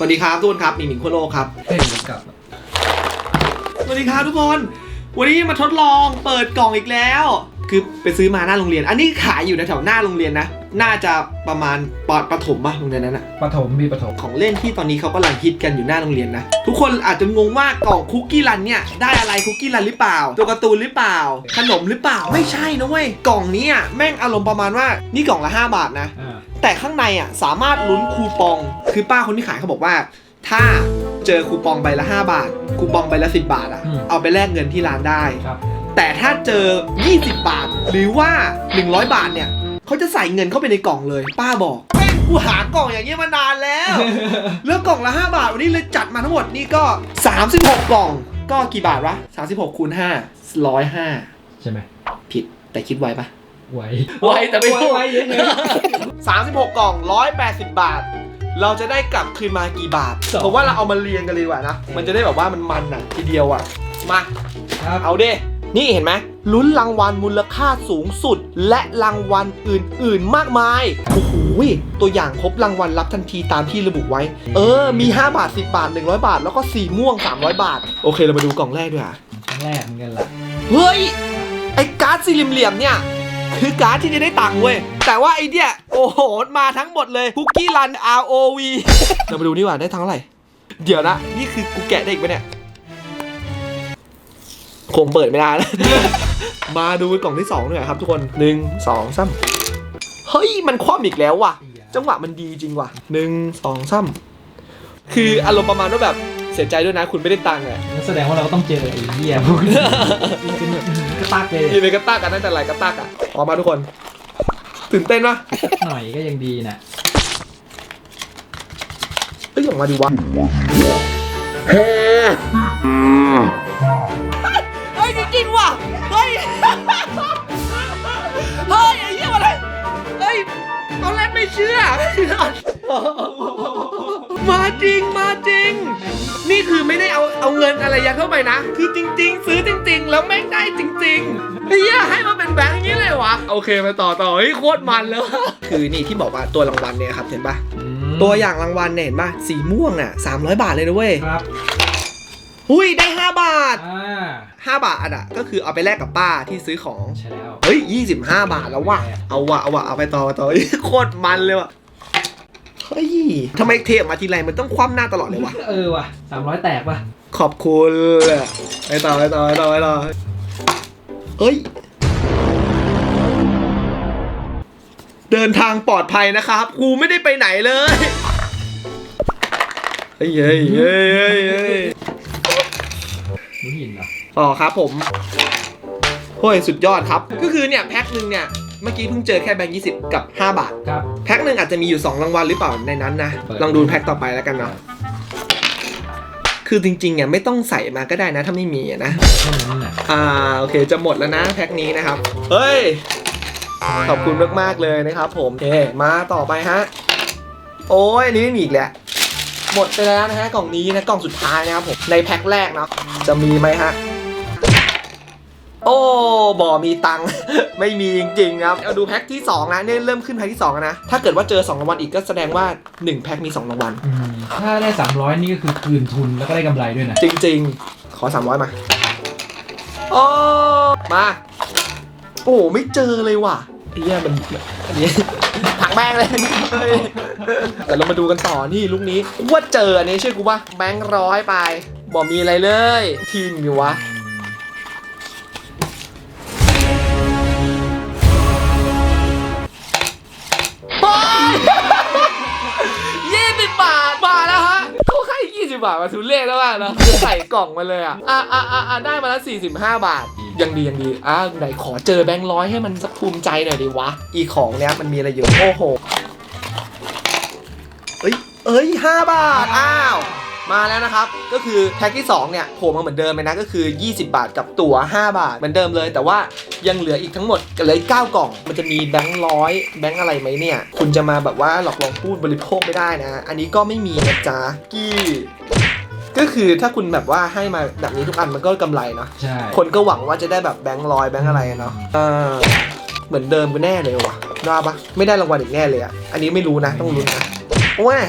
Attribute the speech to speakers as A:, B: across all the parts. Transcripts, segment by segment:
A: สวัสดีครับทุกคนครับหมีหมิงโคโลกครับ
B: เฮ้ยมันกลับ
A: สวัสดีครับทุกคน วันนี้มาทดลองเปิดกล่องอีกแล้ว คือไปซื้อมาหน้าโรงเรียน อันนี้ขายอยู่แถวๆหน้าโรงเรียนนะ น่าจะประมาณปอดประถมป่ะโรงเรียนนั้นอะ
B: ปฐมมีปฐม
A: ของเล่นที่ตอนนี้เขากำลังฮิตกันอยู่หน้าโรงเรียนนะ ทุกคนอาจจะงงว่ากล่องคุกกี้รันเนี่ยได้อะไรคุกกี้รันหรือเปล่า ตัวการ์ตูนหรือเปล่า ขนมหรือเปล่า ไม่ใช่นะเว้ย กล่องนี้อะแม่งอารมณ์ประมาณว่า นี่กล่องละ 5 บาทนะ
B: อ่า
A: แต่ข้างในอะสามารถลุ้นคูปอง คือป้าคนที่ขายเขาบอกว่า ถ้าเจอคูปองใบละ 5 บาท คูปองใบละ 10 บาทอะเอาไปแลกเงินที่ร้านได้
B: ครับ
A: แต่ถ้าเจอ 20 บาท หรือว่า 100 บาทเนี่ย เขาจะใส่เงินเข้าไปในกล่องเลย ป้าบอกแม่งกูหากล่องอย่างเงี้ยมานานแล้วแล้วกล่องละ 5 บาท วันนี้เลยจัดมาทั้งหมดนี่ก็ 36 กล่อง ก็กี่บาทวะ 36คูณ5 105
B: ใช่ไหม
A: ผิดแต่คิดไวปะ
B: ไหว
A: ไหวแต่ไม่พูด
B: ไหวเยอะ
A: 36 กล่อง 180 บาท เราจะได้กลับคืนมากี่บาทผมว่าเราเอามาเรียงกันเลยดีกว่านะ มันจะได้แบบว่ามันมันอะทีเดียวอะ มา
B: ๆครับ
A: เอาเด้นี่เห็นไหมลุ้นรางวัลมูลค่าสูงสุด และรางวัลอื่น ๆ มากมาย โอ้โห ตัวอย่างพบรางวัลรับทันทีตามที่ระบุไว้ เออ มี 5 บาท 10 บาท 100 บาท แล้วก็สีม่วง 300 บาท โอเค เรามาดูกล่องแรกด้วยอะ
B: ครั้งแรกเหมือนกันล่ะ
A: เฮ้ย ไอ้การ์ดสี่เหลี่ยมๆเนี่ย คือการ์ดที่จะได้ตังค์เว้ย แต่ว่าไอ้เนี่ยโอ้โหมาทั้งหมดเลยคุกกี้รัน ROV เรามาดูนี่ว่าได้ทั้งเท่าไหร่เดี๋ยวนะ นี่คือกูแกะได้อีกปะเนี่ย คงเปิดไม่ได้แล้วมาดูกล่องที่สองหน่อยครับทุกคนหนึ่งสองสามเฮ้ย มันคว่ำอีกแล้วว่ะ จังหวะมันดีจริงว่ะหนึ่งสองสามคืออารมณ์ประมาณว่าแบบเสียใจด้วยนะคุณไม่ได้ตังค์อะ
B: งั้นแสดงว่าเราก็ต้องเจอไอ้เหี้ยพวกนี้เป็นแบบกระตักเลย
A: นี่เป็นกระตากกันตั้งแต่ไหลกระตากอะออกมาทุกคน ตื่นเต้นปะ
B: หน่อยก็ยังดีนะ
A: เฮ้ยออกมาดีวะเฮ้ยจริงๆว่ะ เฮ้ย เฮ้ยไอ้เหี้ยอะไรเฮ้ยตอนแรกไม่เชื่อ มาจริงมาจริง นี่คือไม่ได้เอาเอาเงินอะไรยัดเข้าไปนะ คือจริง ๆ ซื้อจริง ๆ แล้วแม่งได้จริง ๆ วะ โอเคมาต่อต่อเฮ้ยโคตรมันแล้ว คือนี่ที่บอกว่าตัวรางวัลเนี่ยครับเห็นปะ
B: อืม
A: ตัวอย่างรางวัลเนี่ยเห็นปะสีม่วงอะ300 บาทเลยนะเว้ย
B: ครับ
A: หุ้ยได้ 5 บาท
B: อ่า
A: 5 บาทอะก็คือเอาไปแลกกับป้าที่ซื้อของ
B: ใช่แล้ว
A: เฮ้ย 25 บาทแล้วว่ะ เอาว่ะเอาว่ะเอาไปต่อไปต่อเฮ้ยโคตรมันเลยว่ะ เฮ้ยทำไมเทออกมาทีไรมันต้องคว่ำหน้าตลอดเลยวะ
B: เออว่ะสามร้อยแตกป่ะ
A: ขอบคุณไปต่อไปต่อไปต่อไปต่อเฮ้ย เดินทางปลอดภัยนะครับกูไม่ได้ไปไหนเลยเฮ้ยเฮ้ยเฮ้ยเฮ้ยเฮ้ย
B: หนูหินเหรอ
A: ต่อครับผมโอ้ยสุดยอดครับ ก็คือเนี่ยแพ็คหนึ่งเนี่ยเมื่อกี้เพิ่งเจอแค่แบงค์ยี่สิบกับ 5 บาท
B: ครับ
A: แพ็คหนึ่งอาจจะมีอยู่ 2 รางวัลหรือเปล่าในนั้นนะ
B: เปิด
A: ลองดูแพ็คต่อไปแล้วกันเนาะคือจริงๆเนี่ยไม่ต้องใส่มาก็ได้นะ ถ้าไม่มีอะนะ
B: แค่นั้นน่ะ
A: อ่าโอเคจะหมดแล้วนะแพ็คนี้นะครับ เฮ้ย ขอบคุณมากๆเลยนะครับผมโอเคมาต่อไปฮะ โอ้ยอันนี้ไม่มีอีกแล้วหมดไปแล้วนะฮะกล่องนี้นะกล่องสุดท้ายนะครับผมในแพ็คแรกเนาะจะมีไหมฮะ โอ้บ่มีตังค์ ไม่มีจริงๆครับเอาดูแพ็คที่2นะเนี่ยเริ่มขึ้นแพ็คที่2แล้วนะถ้าเกิดว่าเจอ2รางวัลอีกก็แสดงว่า 1 แพ็คมี 2รางวัล
B: อืมถ้าได้สามร้อยนี่ก็คือคืนทุนแล้วก็ได้กำไรด้วยนะ
A: จริง ๆ ขอ 300 มา โอ้มา โอ้ไม่เจอเลยว่ะไอ้เหี้ยมันอันนี้ถังแบงเลยเฮ้ยแต่เรามาดูกันต่อนี่ลูกนี้ว่าเจออันนี้เชื่อกูป่ะแบงค์ร้อยไปบอกมีอะไรเลย ทีมอยู่วะยี่สิบบาทมาแล้วฮะเขาให้ยี่สิบาทมาทุเล่แล้วว่าเนาะคือใส่กล่องมาเลยอะอะอะอะอะได้มาแล้วสี่สิบห้าบาท ยังดียังดีอะไหนขอเจอแบงค์ร้อยให้มันสักภูมิใจหน่อยดิวะ อีของเนี้ยมันมีอะไรอยู่ โอ้โห เอ้ย เอ้ยห้าบาท อ้าว มาแล้วนะครับ ก็คือแพ็คที่ 2 เนี่ยโผล่มาเหมือนเดิมเลยนะ ก็คือ 20 บาทกับตั๋ว 5 บาท เหมือนเดิมเลย แต่ว่ายังเหลืออีกทั้งหมดเหลืออีก9กล่อง มันจะมีแบงค์ร้อยแบงค์อะไรไหมเนี่ย คุณจะมาแบบว่าหลอกลวงพูดบริโภคไม่ได้นะ อันนี้ก็ไม่มีนะจ๊ะกี้ ก็คือถ้าคุณแบบว่าให้มาแบบนี้ทุกอันมันก็กำไรเนาะ
B: ใช่
A: คนก็หวังว่าจะได้แบบแบงค์ร้อยแบงค์อะไรเนาะเออเหมือนเดิมก็แน่เลยว่ะว่าปะไม่ได้รางวัลอีกแน่เลยอะอันนี้ไม่รู้นะต้องลุ้นนะโอ้ย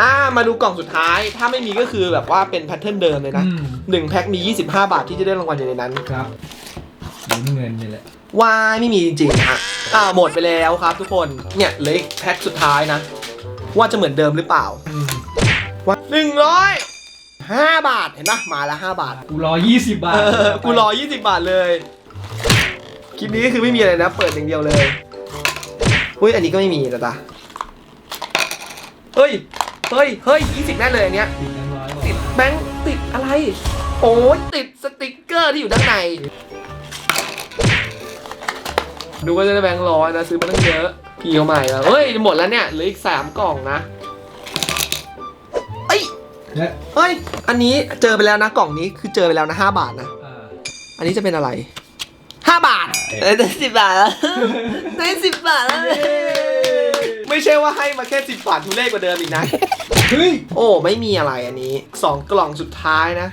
A: อ่ามาดูกล่องสุดท้ายถ้าไม่มีก็คือแบบว่าเป็นแพทเทิร์นเดิมเลยนะ
B: อืม
A: หนึ่งแพ็คมี 25 บาทที่จะได้รางวัลอยู่ในนั้น
B: ครับลุ้นเงินนี่แหละ
A: วายไม่มีจริงๆฮะอ่าหมดไปแล้วครับทุกคน เนี่ยเหลยแพ็คสุดท้ายนะ ว่าจะเหมือนเดิมหรือเปล่า
B: อืม
A: ว่าหนึ่ง ร้อยห้าบาทเห็นปะมาละห้าบาท
B: กูรอ 20 บาท
A: เออกูรอ 20 บาทเลย คลิปนี้ก็คือไม่มีอะไรนะ เปิดอย่างเดียวเลย อุ้ย อันนี้ก็ไม่มีนะตาเฮ้ย เฮ้ย เฮ้ย20แน่เลยอันเนี้ย
B: ติดแบงค์ร้อยบอก
A: ติดแบงค์ติดอะไร โอ้ยติดสติกเกอร์ที่อยู่ด้านใน ดูว่าจะได้แบงค์ร้อยนะ ซื้อมาตั้งเยอะ พี่เขาใหม่แล้วเฮ้ย หมดแล้วเนี่ยเหลืออีกสามกล่องนะเอ้ย
B: และ
A: เฮ้ย อันนี้เจอไปแล้วนะกล่องนี้คือเจอไปแล้วนะ5บาทนะ
B: อ่า
A: อันนี้จะเป็นอะไร5บาท
B: เอ้ย
A: ได้สิบบาทแล้ว ได้สิบบาทแล้ว ไม่ใช่ว่าให้มาแค่สิบบาททุเรศกว่าเดิมอีกนะ
B: เฮ้ย
A: โอ้ไม่มีอะไรอันนี้สองกล่องสุดท้ายนะ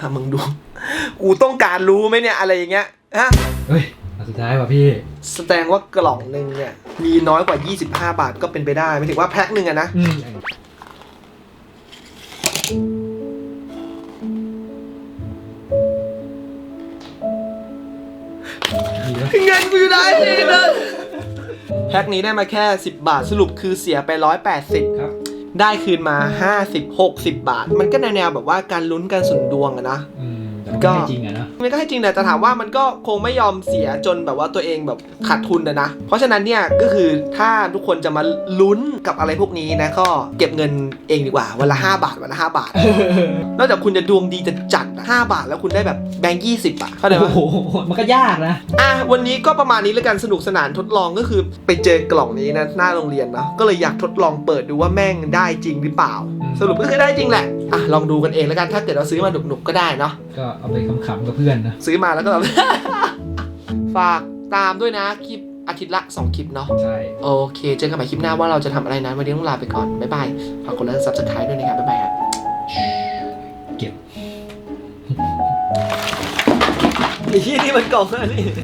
A: อะมึงดู กูต้องการรู้ไหมเนี่ยอะไรอย่างเงี้ยฮะ
B: เฮ้ยอันสุดท้ายว่ะพี่
A: แสดงว่ากล่องหนึ่งเนี่ยมีน้อยกว่า 25 บาทก็เป็นไปได้ไม่ถึงว่าแพ็คหนึ่งอะนะ
B: อืมดีวะ
A: เงินกูอยู่ไหนเนี่ยแพ็คนี้ได้มาแค่ 10 บาทสรุปคือเสียไป 180
B: ครับ
A: ได้คืนมา 50 60 บาท มันก็แนวๆแบบว่าการลุ้นการสุ่มดวงอะนะ
B: อืม แต่มัน
A: ก็
B: ก็ไม่จริงอะเนอะ
A: มันก็ให้จริงแหละแต่ถามว่ามันก็คงไม่ยอมเสียจนแบบว่าตัวเองแบบขาดทุนนะนะ เพราะฉะนั้นเนี่ยก็คือถ้าทุกคนจะมาลุ้นกับอะไรพวกนี้นะก็เก็บเงินเองดีกว่าวันละ5บาทวันละ5บาท นอกจากคุณจะดวงดีจะจัดอะ5บาทแล้วคุณได้แบบแบงค์ยี่สิบอะเข้าใจ
B: โอ้
A: ปะ
B: โหมันก็ยากนะ
A: อะวันนี้ก็ประมาณนี้แล้วกันสนุกสนานทดลองก็คือไปเจอกล่องนี้นะหน้าโรงเรียนเนาะก็เลยอยากทดลองเปิดดูว่าแม่งได้จริงหรือเปล่า
B: อืม
A: สรุปก็คือได้จริงแหละ อะลองดูกันเองแล้วกันถ้าเกิดเราซื้อมาหนุกๆก็ได้เนาะ
B: ก็เอาไปขำๆกับเพื่อนนะ
A: ซื้อมาแล้วก็แบบ ฝากตามด้วยนะคลิปอาทิตย์ละ 2 คลิปเนาะ
B: ใช่
A: โอเค เจอกันใหม่คลิปหน้าว่าเราจะทำอะไรนั้นวันนี้ต้องลาไปก่อน บ๊ายบายฝากกดไลค์ซับสไครต์ด้วยนะครับบ๊ายบายครับ
B: เก็บ
A: ไอ้ที่นี่มันกล่องอะไรนี่